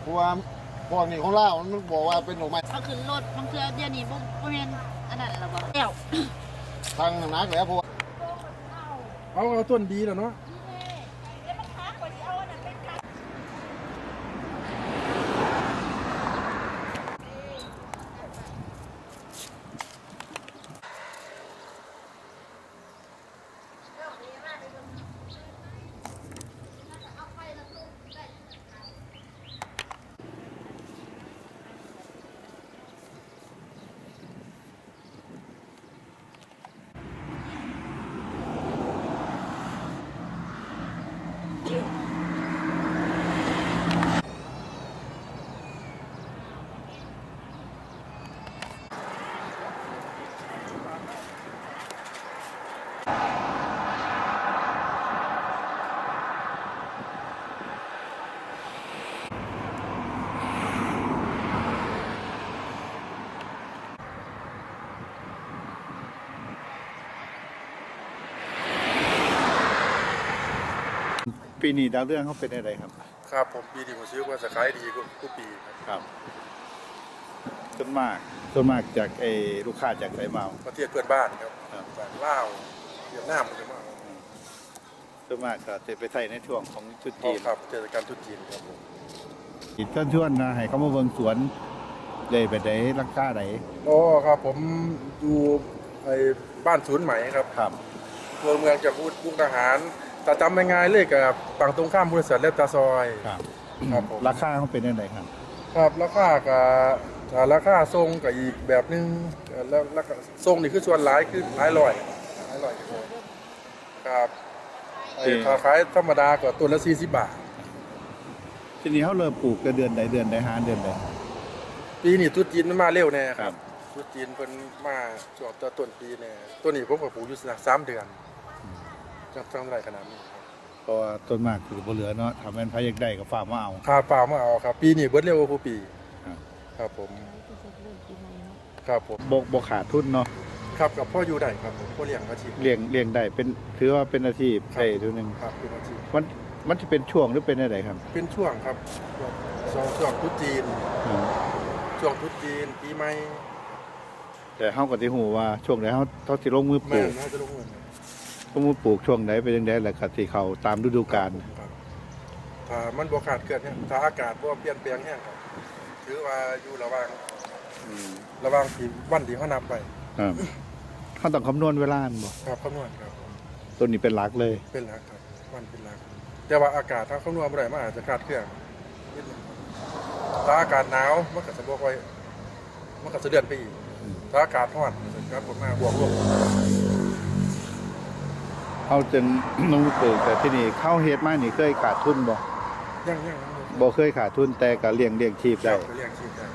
เพราะว่าพวกนี้ของเรามันบอกว่าเป็นหน่อไม้เอาขึ้นรถบางเทื่อเดี๋ยวนี้บ่บ่แม่นอันนั้นแล้วบ่แล้ว ทางน้ำหนักแล้วเพราะว่า เอาเอาต้นดีแล้วเนาะ ปีนี้ดาวเรื่องเขาเป็นอะไรครับ ครับผมปีนี้ผมซื้อว่าจะขายดีกว่าทุกปีครับครับส่วนมากส่วนมากจากไอ้ลูกค้าจากไสมา ประเทศเพื่อนบ้านครับครับ จากลาวเวียดนามเลยมากส่วนมากก็จะไปใส่ในช่วงของชุดอ๋อจีนครับเทศกาลตรุษจีนครับผมท่านชวนนะให้เขามาเบิ่งสวนเลยไปได้ราคาไหนอ๋อครับผมอยู่ไอ้บ้านศูนย์ไหมครับครับตัวเมืองจากพุทธมุกดาหาร แต่จำง่ายๆเลยกับฝั่งตรงข้ามบริษัทเล็บตาซอย ครับครับผม ราคาเขาเป็นยังไงครับ ครับราคากับถ้าราคาทรงกับอีกแบบหนึงแล้วแล้วก็ทรงนี่คือส่วนหลายคือหลายร้อยหลายร้อยครับไอ้ถ้าขายธรรมดาก็ตัวละ40บาท ทีนี้เขาเริ่มปลูกกันเดือนใดเดือนใดหาเดือนใด ปีนี้ตรุษจีนมันมาเร็วแน่คครัรับบตรุษจีนเพิ่นมาช่วงต้นปีแน่ตัวนี้ผมก็ปลูกอยู่สามเดือน จังจังไรขนาดนี้ครับเพราะว่าต้นมากคือบ่เหลือเนาะทำเป็นพายักได้ก็ฝากมาเอาค่าเปล่ามาเอาครับ ปีนี้เบิดเร็วกว่าผู้ปี ครับครับผม ครับผม บกบขาดทุนเนาะครับกับพ่ออยู่ได้ครับผมพ่อเลี้ยงอาชีพเลี้ยงเลี้ยงได้เป็นถือว่าเป็นอาชีพได้ตัวหนึงครับเป็นอาชีพมันมันจะเป็นช่วงหรือเป็นอะไรครับ เป็นช่วงครับช่วงช่วงตรุษจีนอืมช่วงตรุษจีนปีใหม่แต่เฮาก็สิฮู้ว่าช่วงไหนเฮาเขาสิลงมือปแม่ลูนกน่าจะลงเงิน ลงมือปลูกช่วงไหนเป็นจังได๋แล้วก็สิเข้าตามฤดูกาลครับถ้ามันบ่ขาดเกิดเนี่ยถ้าอากาศบ่เปลี่ยนแปลงแห้งครับถือว่าอยู่ระหว่างอืมระหว่างที่วันที่เขานับไปครับเขาต้องคำนวณเวลาบ่ครับคำนวณครับตัวนี้เป็นหลักเลย เป็นหลักครับ วันเป็นหลัก แต่ว่าอากาศถ้าคำนวณบ่ได้มันอาจจะขาดเครื่องนิดหนึงถ้าอากาศหนาวมันก็จะบ่ค่อยมันก็จะเดือนไปอีกถ้าอากาศร้อนมันจะกลับมาบวกลบ เฮาจึงลงมือปลูกแต่ที่นี่เข้าเฮ็ดมานี่เคยขาดทุนบ่ยังยังยังบ่เคยขาดทุนแต่ก็เลี้ยงเลี้ยงชีพได้ได้เรียกชีพได้